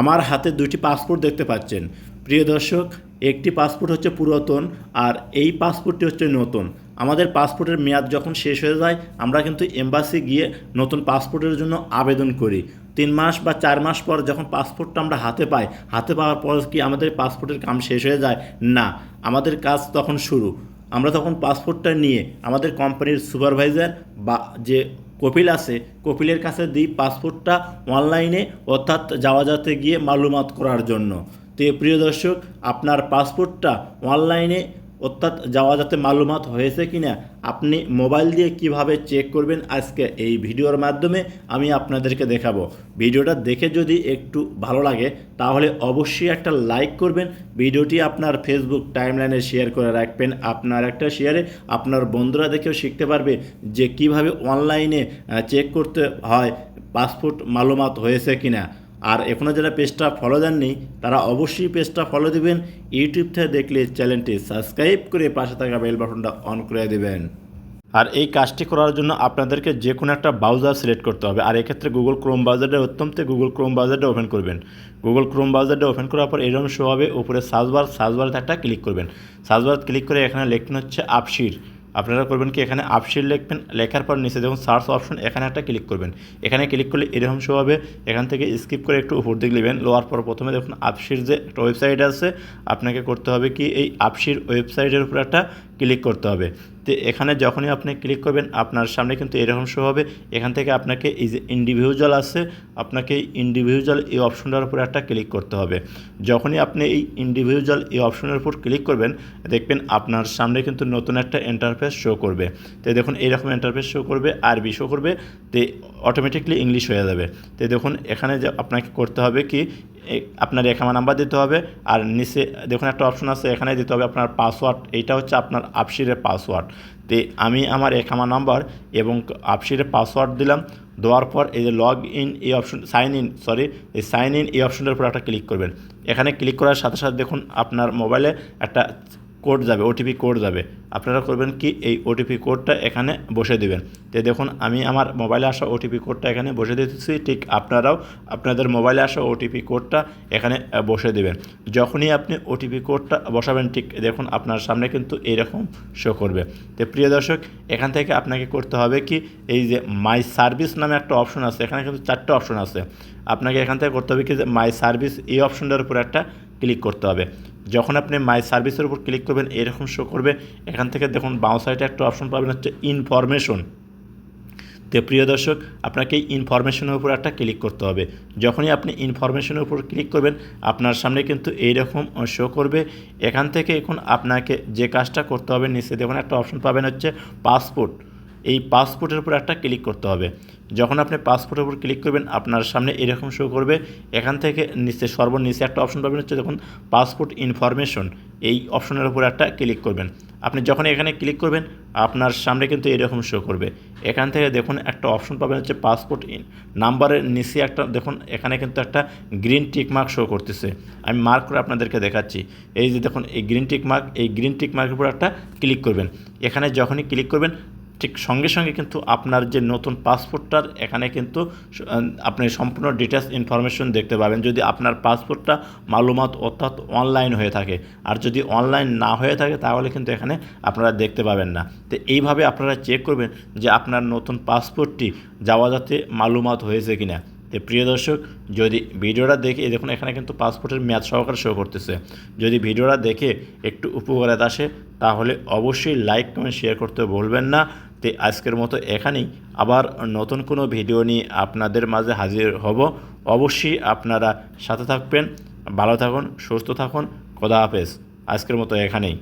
আমার হাতে দুটি পাসপোর্ট দেখতে পাচ্ছেন। প্রিয় দর্শক, একটি পাসপোর্ট হচ্ছে পুরাতন আর এই পাসপোর্টটি হচ্ছে নতুন। আমাদের পাসপোর্টের মেয়াদ যখন শেষ হয়ে যায়, আমরা কিন্তু এম্বাসি গিয়ে নতুন পাসপোর্টের জন্য আবেদন করি। তিন মাস বা চার মাস পর যখন পাসপোর্টটা আমরা হাতে পাই, হাতে পাওয়ার পর কি আমাদের পাসপোর্টের কাম শেষ হয়ে যায়? না, আমাদের কাজ তখন শুরু। আমরা তখন পাসপোর্টটা নিয়ে আমাদের কোম্পানির সুপারভাইজার বা যে কপিল আছে। কপিলের কাছে দিই পাসপোর্টটা অনলাইনে, অর্থাৎ যাওয়া যাতে গিয়ে মালুমাত করার জন্য। তো প্রিয় দর্শক, আপনার পাসপোর্টটা অনলাইনে অর্থাৎ যাওয়া যাতে মালুমাত হয়েছে কি না আপনি মোবাইল দিয়ে কীভাবে চেক করবেন আজকে এই ভিডিওর মাধ্যমে আমি আপনাদেরকে দেখাবো। ভিডিওটা দেখে যদি একটু ভালো লাগে, তাহলে অবশ্যই একটা লাইক করবেন। ভিডিওটি আপনার ফেসবুক টাইমলাইনে শেয়ার করে রাখবেন। আপনার একটা শেয়ারে আপনার বন্ধুরা দেখেও শিখতে পারবে যে কীভাবে অনলাইনে চেক করতে হয় পাসপোর্ট মালুমাত হয়েছে কি না আর এখনও যারা পেজটা ফলো দেননি, তারা অবশ্যই পেজটা ফলো দিবেন। ইউটিউব থেকে দেখলে চ্যানেলটি সাবস্ক্রাইব করে পাশে থাকা বেল বাটনটা অন করে দেবেন। আর এই কাজটি করার জন্য আপনাদেরকে যে কোনো একটা ব্রাউজার সিলেক্ট করতে হবে। আর এক্ষেত্রে গুগল ক্রোম ব্রাউজারটা অত্যন্ত গুগল ক্রোম ব্রাউজারটা ওপেন করবেন। গুগল ক্রোম ব্রাউজারটা ওপেন করার পর এরকম শো হবে। উপরে সার্চবার সার্চবারে একটা ক্লিক করবেন। সার্চবার ক্লিক করে এখানে লিখবেন হচ্ছে আপশির আপনারা করবেন কি, এখানে আপশিট লিখবেন, লেখার পর নিচে দেখুন সার্চ অপশন, এখানে একটা ক্লিক করবেন। এখানে ক্লিক করলে এরকম শো হবে। এখান থেকে স্কিপ করে একটু উপর দিকে নেবেন লোয়ার পর প্রথমে দেখুন আপশির যে একটা ওয়েবসাইট আছে, আপনাকে করতে হবে কি, এই আপশির ওয়েবসাইটের উপর একটা ক্লিক করতে হবে। তো এখানে যখনই আপনি ক্লিক করবেন, আপনার সামনে কিন্তু এরকম শো হবে। এখান থেকে আপনাকে এই যে ইন্ডিভিজুয়াল আছে, আপনাকে ইন্ডিভিজুয়াল এই অপশনটার উপর একটা ক্লিক করতে হবে। যখনই আপনি এই ইন্ডিভিজুয়াল এই অপশনের উপর ক্লিক করবেন, দেখবেন আপনার সামনে কিন্তু নতুন একটা ইন্টারফেস শো করবে। তো দেখুন এইরকম ইন্টারফেস শো করবে, আরবি শো করবে, তো অটোমেটিকলি ইংলিশ হয়ে যাবে। তো দেখুন, এখানে যে আপনাকে করতে হবে কি আপনার এখানে নাম্বার দিতে হবে। আর নিচে দেখুন একটা অপশন আছে এখানে দিতে হবে আপনার পাসওয়ার্ড এইটা হচ্ছে আপনার আপসিরের পাসওয়ার্ড তো আমি আমার একামা নাম্বার এবং আপসিরের পাসওয়ার্ড দিলাম। দেওয়ার পর এই যে লগ ইন এই অপশন সাইন ইন সরি এই সাইন ইন এই অপশনের উপর একটা ক্লিক করবেন। এখানে ক্লিক করার সাথে সাথে দেখুন আপনার মোবাইলে একটা কোড যাবে ওটিপি কোড যাবে। আপনারা করবেন কি, এই ওটিপি কোডটা এখানে বসে দিবেন। তো দেখুন, আমি আমার মোবাইলে আসা ওটিপি কোডটা এখানে বসে দিতেছি, ঠিক আপনারাও আপনাদের মোবাইলে আসা ওটিপি কোডটা এখানে বসে দেবেন। যখনই আপনি ওটিপি কোডটা বসাবেন, ঠিক দেখুন আপনার সামনে কিন্তু এইরকম শো করবে। তো প্রিয় দর্শক, এখান থেকে আপনাকে করতে হবে কি, এই যে মাই সার্ভিস নামে একটা অপশন আছে, এখানে কিন্তু চারটে অপশন আছে। আপনাকে এখান থেকে করতে হবে কি, যে মাই সার্ভিস এই অপশনটার উপর একটা ক্লিক করতে হবে। যখন আপনি মাই সার্ভিসের উপর ক্লিক করবেন, এরকম শো করবে। এখান থেকে দেখুন বাঁ সাইডে একটা অপশন পাবেন, হচ্ছে ইনফরমেশন তো প্রিয় দর্শক, আপনাকে ইনফরমেশনের উপর একটা ক্লিক করতে হবে। যখনই আপনি ইনফরমেশনের উপর ক্লিক করবেন, আপনার সামনে কিন্তু এইরকম শো করবে। এখান থেকে এখন আপনাকে যে কাজটা করতে হবে, নিচে দেখুন একটা অপশন পাবেন হচ্ছে পাসপোর্ট এই পাসপোর্টের উপর একটা ক্লিক করতে হবে। যখন আপনি পাসপোর্টের উপর ক্লিক করবেন, আপনার সামনে এরকম শো করবে। এখান থেকে নিচে, সর্বনিচে একটা অপশন পাবেন হচ্ছে দেখুন পাসপোর্ট ইনফরমেশন এই অপশনের উপর একটা ক্লিক করবেন। আপনি যখন এখানে ক্লিক করবেন, আপনার সামনে কিন্তু এরকম শো করবে। এখান থেকে দেখুন একটা অপশন পাবেন হচ্ছে পাসপোর্ট ইন নাম্বারের নিচে একটা, দেখুন এখানে কিন্তু একটা গ্রিন টিক মার্ক শো করতেছে। আমি মার্ক করে আপনাদেরকে দেখাচ্ছি। এই যে দেখুন, এই গ্রিন টিক মার্ক এই গ্রিন টিক মার্কের উপর একটা ক্লিক করবেন। এখানে যখনই ক্লিক করবেন ঠিক সঙ্গে সঙ্গে কিন্তু আপনার যে নতুন পাসপোর্টটার এখানে কিন্তু আপনি সম্পূর্ণ ডিটেলস ইনফরমেশন দেখতে পাবেন। যদি আপনার পাসপোর্টটা মালুমাত অর্থাৎ অনলাইন হয়ে থাকে। আর যদি অনলাইন না হয়ে থাকে, তাহলে কিন্তু এখানে আপনারা দেখতে পাবেন না। তো এইভাবে আপনারা চেক করবেন যে আপনার নতুন পাসপোর্টটি যাওয়া যাতে মালুমাত হয়েছে কিনা। তো প্রিয় দর্শক, যদি ভিডিওটা দেখে দেখুন, এখানে কিন্তু পাসপোর্টের মেয়াদ সহকারে শো করতেছে। যদি ভিডিওটা দেখে একটু উপকারে আসে, তাহলে অবশ্যই লাইক কমেন্ট শেয়ার করতে ভুলবেন না। তো আজকের মতো এখানেই। আবার নতুন কোনো ভিডিও নিয়ে আপনাদের মাঝে হাজির হব। অবশ্যই আপনারা সাথে থাকবেন, ভালো থাকুন, সুস্থ থাকুন। খোদা হাফেজ। আজকের মতো এখানেই।